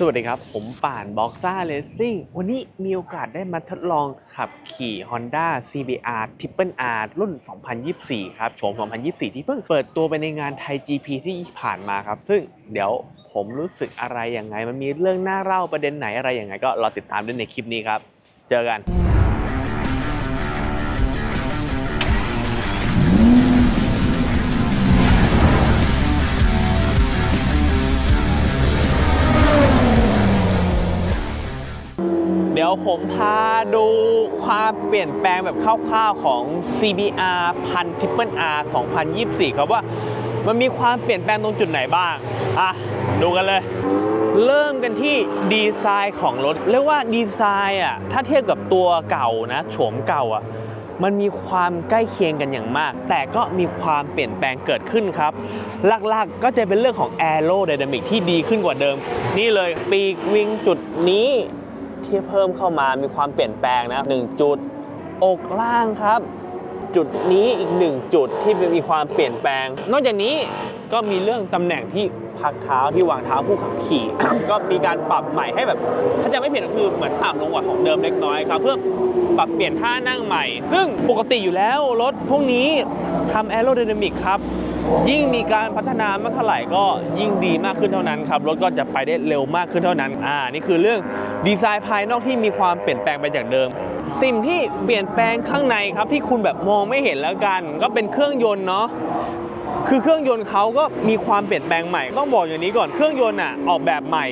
สวัสดีครับ ผมป่านบ็อกซ่าเลสซิ่งวันนี้มีโอกาสได้มาทดลองขับขี่ Honda CBR Triple R รุ่น 2024 ครับโฉม 2024 ที่เพิ่งเปิดตัวไปในงานไทย GP ที่ผ่านมาครับ ซึ่งเดี๋ยวผมรู้สึกอะไรยังไง มันมีเรื่องน่าเล่าประเด็นไหนอะไรยังไง ก็รอติดตามด้วยในคลิปนี้ครับ เจอกัน ยวผมพาดูความเปลี่ยนแปลงแบบคร่าวๆของ CBR พัน Triple R 2024 ครับว่ามันมีความเปลี่ยนแปลงตรงจุดไหนบ้าง อะ ดูกันเลย เริ่มกันที่ดีไซน์ของรถ เรียกว่าดีไซน์อะ ถ้าเทียบกับตัวเก่านะโฉมเก่าอะมันมีความใกล้เคียงกันอย่างมาก แต่ก็มีความเปลี่ยนแปลงเกิดขึ้นครับ หลักๆก็จะเป็นเรื่องของ Aerodynamic ที่ดีขึ้นกว่าเดิม นี่เลยปีกวิงจุดนี้ ที่เพิ่มเข้ามามีความเปลี่ยนแปลงนะหนึ่งจุด อกล่างครับ จุดนี้อีกหนึ่งจุดที่มีความเปลี่ยนแปลง นอกจากนี้ก็มีเรื่องตำแหน่งที่พักเท้าที่วางเท้าผู้ขับขี่ ก็มีการปรับใหม่ให้แบบ ถ้าจะไม่ผิดก็คือเหมือนต่ำลงกว่าของเดิมเล็กน้อยครับ เพื่อปรับเปลี่ยนท่านั่งใหม่ ซึ่งปกติอยู่แล้วรถพวกนี้ทำแอโร d y นามิกครับ ยิ่งมีการพัฒนามากเท่าไหร่ก็ยิ่งดีมากขึ้นเท่านั้นครับรถก็จะไปได้เร็วมากขึ้นเท่านั้นอ่านี่คือเรื่องดีไซน์ภายนอกที่มีความเปลี่ยนแปลงไปจากเดิม สิ่งที่เปลี่ยนแปลงข้างในครับที่คุณแบบมองไม่เห็นแล้วกัน ก็เป็นเครื่องยนต์เนาะคือเครื่องยนต์เขาก็มีความเปลี่ยนแปลงใหม่ต้องบอกอย่างนี้ก่อนเครื่องยนต์อะออกแบบใหม่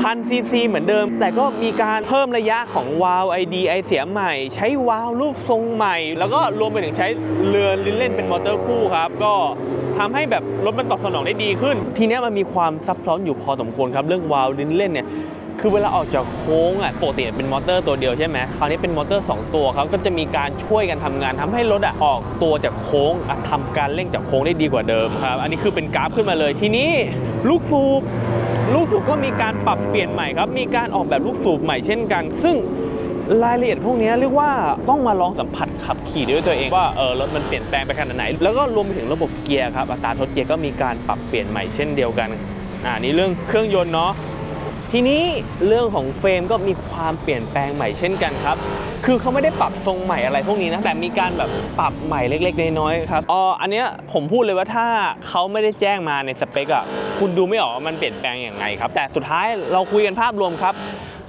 พันซีซีเหมือนเดิม แต่ก็มีการเพิ่มระยะของวาล์วไอดีไอเสียใหม่ ใช้วาล์วรูปทรงใหม่ แล้วก็รวมไปถึงใช้เรือลิ้นเล่นเป็นมอเตอร์คู่ครับ ก็ทำให้แบบรถมันตอบสนองได้ดีขึ้น ทีนี้มันมีความซับซ้อนอยู่พอสมควรครับ เรื่องวาล์วลิ้นเล่นเนี่ย คือเวลาออกจากโค้งอะปกติเป็นมอเตอร์ตัวเดียวใช่ไหมคราวนี้เป็นมอเตอร์ 2 ตัวครับก็จะมีการช่วยกันทำงานทำให้รถอะออกตัวจากโค้งอะทำการเร่งจากโค้งได้ดีกว่าเดิมครับอันนี้คือเป็นกราฟขึ้นมาเลยทีนี้ลูกสูบลูกสูบก็มีการปรับเปลี่ยนใหม่ครับ มีการออกแบบลูกสูบใหม่เช่นกัน ซึ่งรายละเอียดพวกนี้เรียกว่าต้องมาลองสัมผัสขับขี่ด้วยตัวเองว่าเออรถมันเปลี่ยนแปลงไปขนาดไหน แล้วก็รวมไปถึงระบบเกียร์ครับอัตราทดเกียร์ก็มีการปรับเปลี่ยนใหม่เช่นเดียวกันอ่านี่เรื่องเครื่องยนต์เนาะ ทีนี้เรื่องของเฟรมก็มีความเปลี่ยนแปลงใหม่เช่นกันครับ คือเขาไม่ได้ปรับทรงใหม่อะไรพวกนี้นะ แต่มีการแบบปรับใหม่เล็กๆ น้อยๆครับ อ๋อ อันเนี้ยผมพูดเลยว่าถ้าเขาไม่ได้แจ้งมาในสเปคอะคุณดูไม่ออกว่ามันเปลี่ยนแปลงอย่างไงครับ แต่สุดท้ายเราคุยกันภาพรวมครับ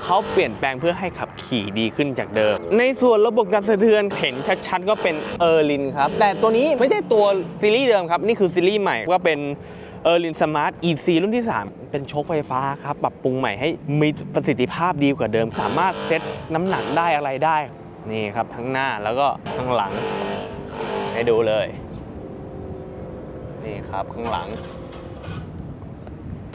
เขาเปลี่ยนแปลงเพื่อให้ขับขี่ดีขึ้นจากเดิม ในส่วนระบบการสะเทือนเห็นชัดๆก็เป็นเออร์ลินครับ แต่ตัวนี้ไม่ใช่ตัวซีรีส์เดิมครับ นี่คือซีรีส์ใหม่ก็เป็น เออร์ลินสมาร์ท EC รุ่นที่ 3 เป็นโชคไฟฟ้าครับ ปรับปรุงใหม่ให้มีประสิทธิภาพดีกว่าเดิม สามารถเซตน้ำหนักได้อะไรได้ นี่ครับทั้งหน้าแล้วก็ข้างหลัง ให้ดูเลย นี่ครับข้างหลัง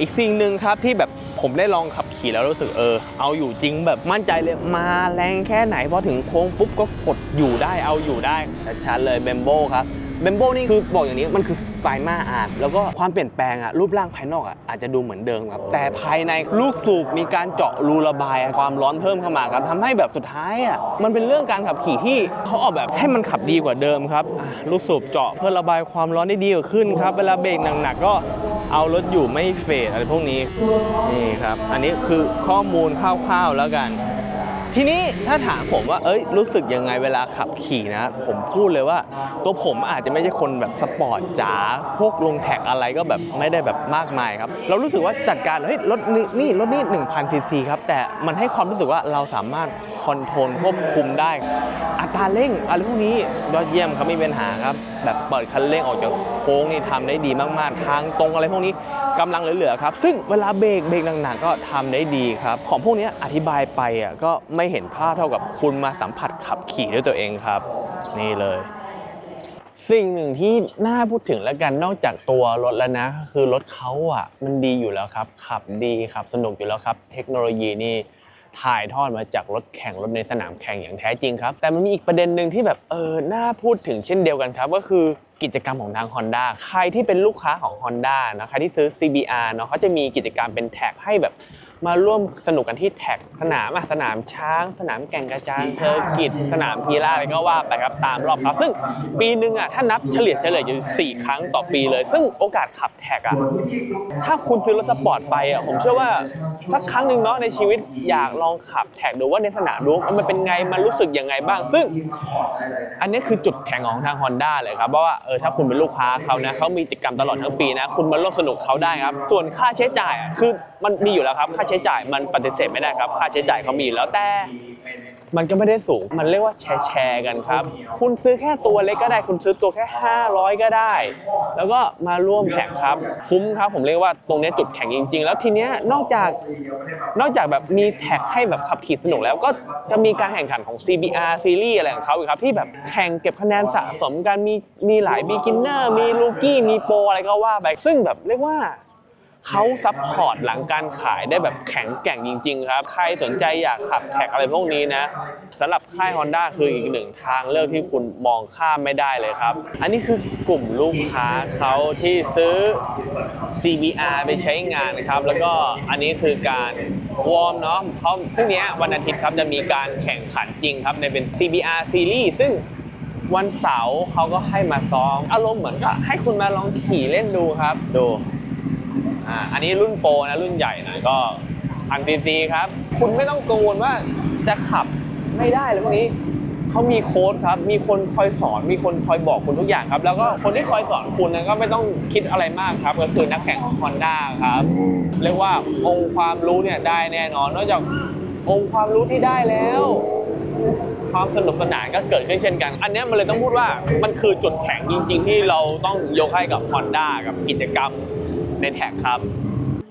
อีกสิ่งหนึ่งครับที่แบบผมได้ลองขับขี่แล้วรู้สึกเออ เอาอยู่จริงแบบมั่นใจเลยมาแรงแค่ไหนพอถึงโค้งปุ๊บก็กดอยู่ได้เอาอยู่ได้ชัดเลยเบมโบครับ เบมโบนี่คือบอกอย่างนี้มันคือสไตล์มาอาร์ตแล้วก็ความเปลี่ยนแปลงอะรูปร่างภายนอกอะอาจจะดูเหมือนเดิมครับแต่ภายในลูกสูบมีการเจาะรูระบายความร้อนเพิ่มเข้ามาครับทำให้แบบสุดท้ายอะมันเป็นเรื่องการขับขี่ที่เขาออกแบบให้มันขับดีกว่าเดิมครับอะลูกสูบเจาะเพื่อระบายความร้อนได้ดีกว่าขึ้นครับเวลาเบรกหนักๆก็เอารถอยู่ไม่เฟดอะไรพวกนี้นี่ครับ อันนี้คือข้อมูลคร่าวๆแล้วกัน ทีนี้ถ้าถามผมว่าเอ้ยรู้สึกยังไงเวลาขับขี่นะ ผมพูดเลยว่า ตัวผมอาจจะไม่ใช่คนแบบสปอร์ตจ๋าพวกลงแท็กอะไรก็แบบไม่ได้แบบมากมายครับ เรารู้สึกว่าจัดการเฮ้ยรถนี่นี่รถนี่1,000ซีซีครับ แต่มันให้ความรู้สึกว่าเราสามารถคอนโทรลควบคุมได้อัตราเร่งอะไรพวกนี้ยอดเยี่ยมครับไม่มีปัญหาครับ แบบเปิดคันเร่งออกจากโค้งนี่ทำได้ดีมากๆ ทางตรงอะไรพวกนี้ กำลังเหลือๆครับ ซึ่งเวลาเบรกเบรกหนักๆก็ทำได้ดีครับ ของพวกนี้อธิบายไปอะก็ไม่เห็นภาพเท่ากับคุณมาสัมผัสขับขี่ด้วยตัวเองครับ นี่เลย สิ่งหนึ่งที่น่าพูดถึงแล้วกันนอกจากตัวรถแล้วนะ คือรถเขาอะมันดีอยู่แล้วครับ ขับดีขับสนุกอยู่แล้วครับ เทคโนโลยีนี่ ถ่ายทอดมาจากรถแข่งรถในสนามแข่งอย่างแท้จริงครับ แต่มันมีอีกประเด็นหนึ่งที่แบบเออน่าพูดถึงเช่นเดียวกันครับ ก็คือกิจกรรมของทาง Honda ใครที่เป็นลูกค้าของ Honda นะใครที่ซื้อ CBR เนาะเขาจะมีกิจกรรมเป็นแท็กให้แบบ มาร่วมสนุกกันที่แท็กสนามอะสนามช้าง สนามแก่งกระจานเซอร์กิตสนามพีราอะไรก็ว่าไปครับตามรอบครับ ซึ่งปีหนึ่งอะถ้านับเฉลี่ยเฉลี่ยอยู่สี่ครั้งต่อปีเลย ซึ่งโอกาสขับแท็กอะถ้าคุณซื้อรถสปอร์ตไปอะผมเชื่อว่าสักครั้งหนึ่งเนาะในชีวิตอยากลองขับแท็กดูว่าในสนามรู้มันเป็นไงมันรู้สึกยังไงบ้าง ซึ่ง อันนี้คือจุดแข็งของทาง Honda เลยครับเพราะว่าเออถ้าคุณเป็นลูกค้าเขานะเขามีกิจกรรมตลอดทั้งปีนะ คุณมาร่วมสนุกเขาได้ครับ ส่วนค่าใช้จ่ายอะคือ มันมีอยู่แล้วครับ ค่าใช้จ่ายมันปฏิเสธไม่ได้ครับ ค่าใช้จ่ายเขามีอยู่แล้วแต่มันก็ไม่ได้สูง มันเรียกว่าแชร์แชร์กันครับ คุณซื้อแค่ตัวเล็กก็ได้ คุณซื้อตัวแค่ 500 ก็ได้ แล้วก็มาร่วมแข่งครับ คุ้มครับ ผมเรียกว่าตรงนี้จุดแข่งจริง ๆ แล้วทีเนี้ยนอกจาก นอกจากแบบมีแท็กให้แบบขับขี่สนุกแล้วก็จะมีการแข่งขันของ CBR ซีรีส์อะไรของเขาอีกครับ ที่แบบแข่งเก็บคะแนนสะสมกัน มีมีหลาย beginner มี rookie มีโปรอะไรก็ว่าไป ซึ่งแบบเรียกว่า เขาซัพพอร์ตหลังการขายได้แบบแข็งแกร่งจริง ๆ ครับ ใครสนใจอยากขับแท็กอะไรพวกนี้นะสำหรับค่าย Honda คืออีกหนึ่งทางเลือกที่คุณมองข้ามไม่ได้เลยครับ อันนี้คือกลุ่มลูกค้าเขาที่ซื้อ CBR ไปใช้งานนะครับ แล้วก็อันนี้คือการวอร์มเนาะเพราะพรุ่งนี้วันอาทิตย์ครับจะมีการแข่งขันจริงครับในเป็น CBR Series ซึ่งวันเสาร์เขาก็ให้มาซ้อม อารมณ์เหมือนกับให้คุณมาลองขี่เล่นดูครับ ดู อ่าอันนี้รุ่นโปรนะรุ่นใหญ่หน่อยก็พันซีซีครับ คุณไม่ต้องกังวลว่าจะขับไม่ได้เลยพวกนี้เขามีโค้ดครับ มีคนคอยสอน มีคนคอยบอกคุณทุกอย่างครับ แล้วก็คนที่คอยสอนคุณนะก็ไม่ต้องคิดอะไรมากครับ ก็คือนักแข่งของ Honda ครับ เรียกว่าองค์ความรู้เนี่ยได้แน่นอน นอกจากองค์ความรู้ที่ได้แล้ว ความสนุกสนานก็เกิดขึ้นเช่นกัน อันนี้มันเลยต้องพูดว่ามันคือจุดแข็งจริง ๆ ที่เราต้องยกให้กับ Honda กับกิจกรรม ในแท็กครับ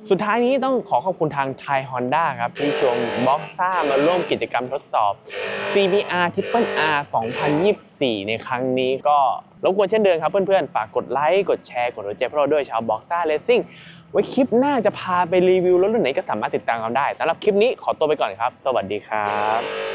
สุดท้ายนี้ต้องขอขอบคุณทางไทย Honda ครับที่ชวนบ็อกซ่ามาร่วมกิจกรรมทดสอบ CBR Triple R 2024 ในครั้งนี้ก็รบกวนเช่นเดิมครับเพื่อนๆ ฝากกดไลค์ กดแชร์ กดหัวใจพวกเราด้วยชาวบ็อกซ่าเลสซิ่งไว้คลิปหน้าจะพาไปรีวิวรถรุ่นไหนก็สามารถติดตามกันได้สำหรับคลิปนี้ขอตัวไปก่อนครับ สวัสดีครับ